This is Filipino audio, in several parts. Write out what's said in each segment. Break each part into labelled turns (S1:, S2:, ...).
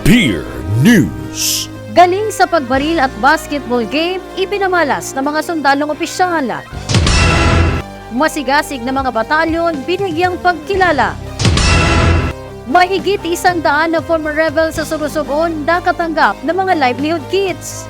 S1: Spear News.
S2: Galing sa pagbaril at basketball game, ipinamalas ng mga sundalong opisyal. Masigasig na mga batalyon, binigyang pagkilala. Mahigit isang daan na former rebels sa Surusugon nakatanggap ng mga livelihood kits.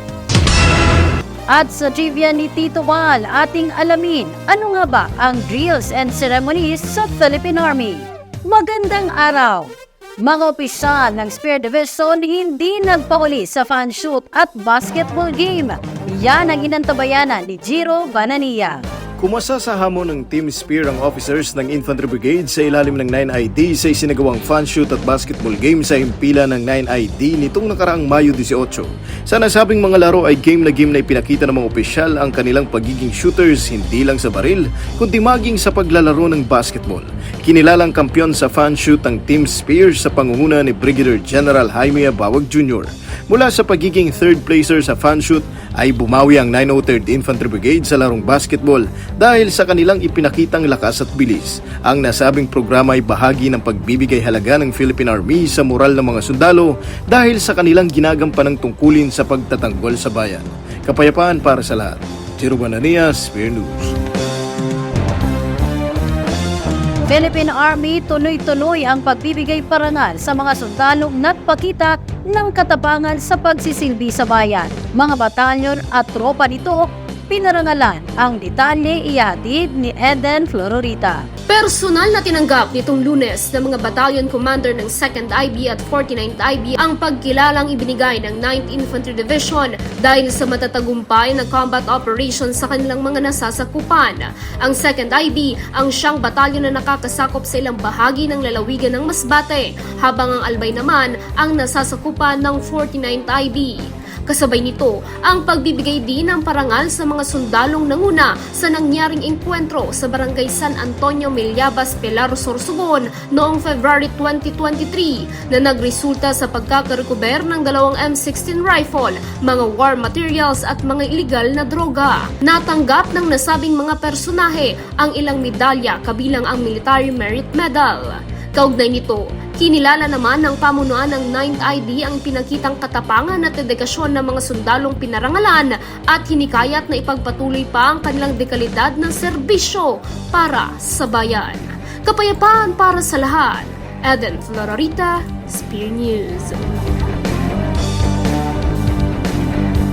S2: At sa trivia ni Tito Wal, ating alamin ano nga ba ang drills and ceremonies sa Philippine Army. Magandang araw! Mga opisyal ng Spear Division hindi nagpahuli sa fan shoot at basketball game. Yan ang inantabayanan ni Jiro Banania.
S3: Kumasa sa hamon ng Team Spear ang officers ng Infantry Brigade sa ilalim ng 9ID sa isinagawang fan shoot at basketball game sa impila ng 9ID nitong nakaraang Mayo 18. Sa nasabing mga laro ay game na game na ipinakita ng mga opisyal ang kanilang pagiging shooters hindi lang sa baril, kundi maging sa paglalaro ng basketball. Kinilalang kampyon sa fan shoot ang Team Spear sa pangunguna ni Brigadier General Jaime Bawag Jr. Mula sa pagiging third placer sa fan shoot ay bumawi ang 903rd Infantry Brigade sa larong basketball dahil sa kanilang ipinakitang lakas at bilis. Ang nasabing programa ay bahagi ng pagbibigay halaga ng Philippine Army sa moral ng mga sundalo dahil sa kanilang ginagampanang tungkulin sa pagtatanggol sa bayan. Kapayapaan para sa lahat. Jiro Banania, Spear News.
S2: Philippine Army tuloy-tuloy ang pagbibigay parangal sa mga sundalong nagpakita ng katapangan sa pagsisilbi sa bayan. Mga batalyon at tropa nito pinarangalan ang detalye ihatid ni Eden Flororita.
S4: Personal na tinanggap nitong lunes ng mga battalion commander ng 2nd IB at 49th IB ang pagkilalang ibinigay ng 9th Infantry Division dahil sa matatagumpay na combat operations sa kanilang mga nasasakupan. Ang 2nd IB ang siyang batalyon na nakakasakop sa ilang bahagi ng lalawigan ng Masbate, habang ang Albay naman ang nasasakupan ng 49th IB. Kasabay nito ang pagbibigay din ng parangal sa mga sundalong nanguna sa nangyaring enkwentro sa barangay San Antonio Milyabas, Pilar, Sorsogon noong February 2023 na nagresulta sa pagkakarecover ng dalawang M16 rifle, mga war materials at mga illegal na droga. Natanggap ng nasabing mga personahe ang ilang medalya kabilang ang Military Merit Medal. Kaugnay nito, kinilala naman ng pamunuan ng 9th ID ang pinakitang katapangan at dedikasyon ng mga sundalong pinarangalan at hinikayat na ipagpatuloy pa ang kanilang dekalidad ng serbisyo para sa bayan. Kapayapaan para sa lahat. Eden Florarita, Spear News.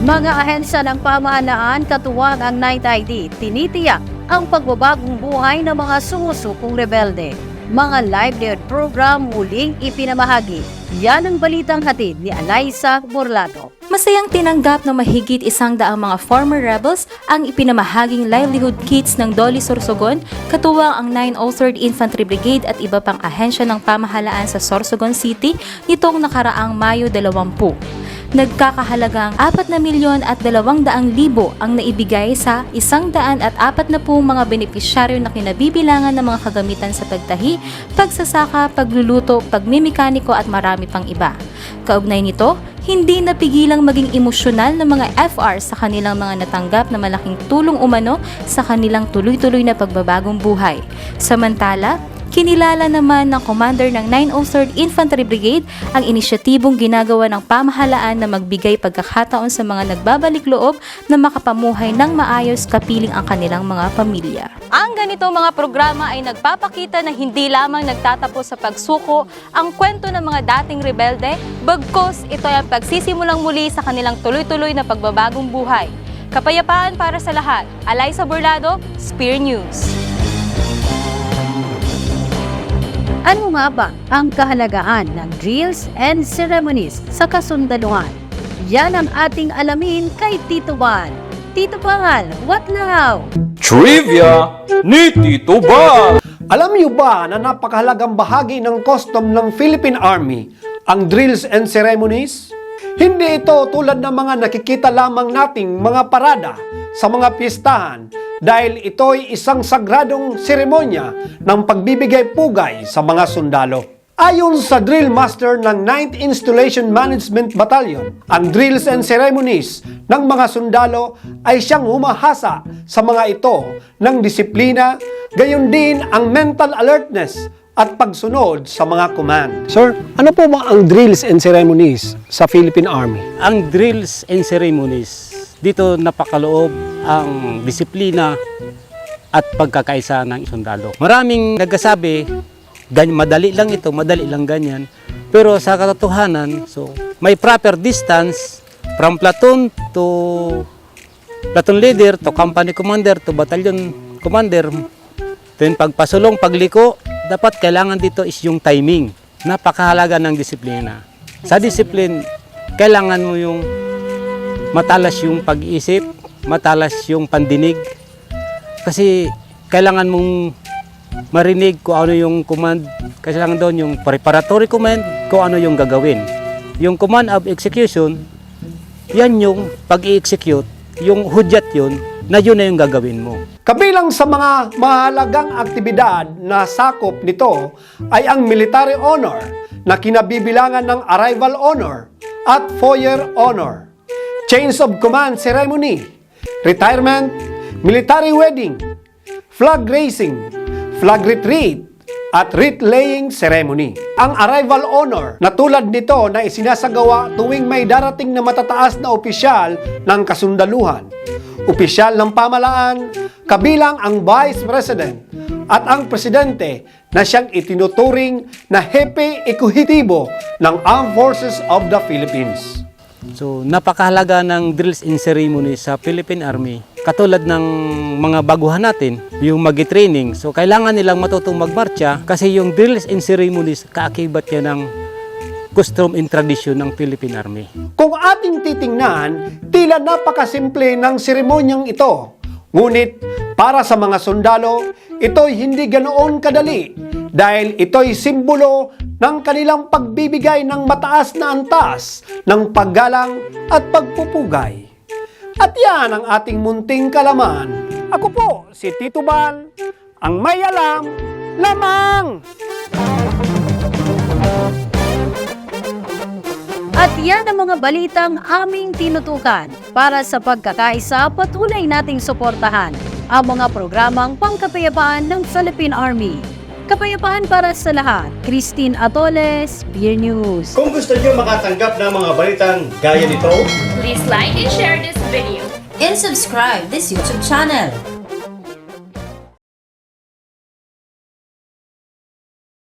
S2: Mga ahensya ng pamahalaan katuwang ang Night ID tinitiyak ang pagbabagong buhay ng mga sumusukong rebelde. Mga livelihood program muling ipinamahagi. Yan ang balitang hatid ni Eliza Burlado.
S5: Masayang tinanggap ng mahigit isang daang mga former rebels ang ipinamahaging livelihood kits ng Dolly Sorsogon, katuwang ang 903rd Infantry Brigade at iba pang ahensya ng pamahalaan sa Sorsogon City nitong nakaraang Mayo 20. Nagkakahalagang 4 na milyon at 200 libo ang naibigay sa 100 at 4 na pong mga benepisyaryo na kinabibilangan ng mga kagamitan sa pagtahi, pagsasaka, pagluluto, pagmimekaniko at marami pang iba. Kaugnay nito, hindi napigilang maging emosyonal ng mga FR sa kanilang mga natanggap na malaking tulong umano sa kanilang tuloy-tuloy na pagbabagong buhay. Samantala, Kinilala naman ng commander ng 903rd Infantry Brigade ang inisyatibong ginagawa ng pamahalaan na magbigay pagkakataon sa mga nagbabalik loob na makapamuhay ng maayos kapiling ang kanilang mga pamilya. Ang ganito mga programa ay nagpapakita na hindi lamang nagtatapos sa pagsuko ang kwento ng mga dating rebelde, bagkos ito ay ang pagsisimulang muli sa kanilang tuloy-tuloy na pagbabagong buhay. Kapayapaan para sa lahat. Eliza Burlado, Spear News.
S2: Ano nga ba ang kahalagahan ng drills and ceremonies sa kasundaluhan? Yan ang ating alamin kay Tito Juan. Tito Pangal, what now?
S1: Trivia ni Tito Bal.
S6: Alam niyo ba na napakahalagang bahagi ng custom ng Philippine Army ang drills and ceremonies? Hindi ito tulad ng mga nakikita lamang nating mga parada sa mga pistahan dahil ito'y isang sagradong seremonya ng pagbibigay pugay sa mga sundalo. Ayon sa drill master ng 9th Installation Management Battalion, ang drills and ceremonies ng mga sundalo ay siyang humahasa sa mga ito ng disiplina, gayon din ang mental alertness at pagsunod sa mga command. Sir, ano po ba ang drills and ceremonies sa Philippine Army?
S7: ang drills and ceremonies, dito napakaloob ang disiplina at pagkakaisa ng sundalo. Maraming nagsasabi, gan madali lang ito, madali lang ganyan. Pero sa katotohanan, so may proper distance from platoon to platoon leader to company commander to battalion commander. Then pagpasulong, pagliko, dapat kailangan dito is yung timing. Napakahalaga ng disiplina. Sa discipline, kailangan mo yung matalas yung pag-iisip, matalas yung pandinig. Kasi kailangan mong marinig kung ano yung command, kailangan doon yung preparatory command, kung ano yung gagawin. Yung command of execution, yan yung pag-i-execute, yung hudyat yun, na yun na yung gagawin mo.
S6: Kabilang sa mga mahalagang aktibidad na sakop nito ay ang military honor na kinabibilangan ng arrival honor at foyer honor, chains of command ceremony, retirement, military wedding, flag raising, flag retreat, at wreath laying ceremony. Ang arrival honor na tulad nito na isinasagawa tuwing may darating na matataas na opisyal ng kasundaluhan, opisyal ng pamalaan, kabilang ang Vice President at ang Presidente na siyang itinuturing na hepe ekuhitibo ng Armed Forces of the Philippines.
S7: So, napakahalaga ng drills and ceremony sa Philippine Army. Katulad ng mga baguhan natin, yung magi-training. So, kailangan nilang matutong magmarcha kasi yung drills and ceremonies, kaakibat yan ng custom and tradition ng Philippine Army.
S6: Kung ating titingnan, tila napakasimple ng seremonyang ito. Ngunit para sa mga sundalo, ito'y hindi ganoon kadali dahil ito'y simbolo ng kanilang pagbibigay ng mataas na antas ng paggalang at pagpupugay. At yan ang ating munting kalaman. Ako po, si Tito Bal, ang may alam lamang.
S2: At yan ang mga balitang aming tinutukan para sa pagkakaisa patuloy nating suportahan ang mga programang pangkapayapaan ng Philippine Army. Kapayapaan para sa lahat. Christine Atoles, Beer News.
S3: Kung gusto nyo makatanggap ng mga balitang gaya nito,
S8: Please like and share this video.
S9: and subscribe this YouTube channel.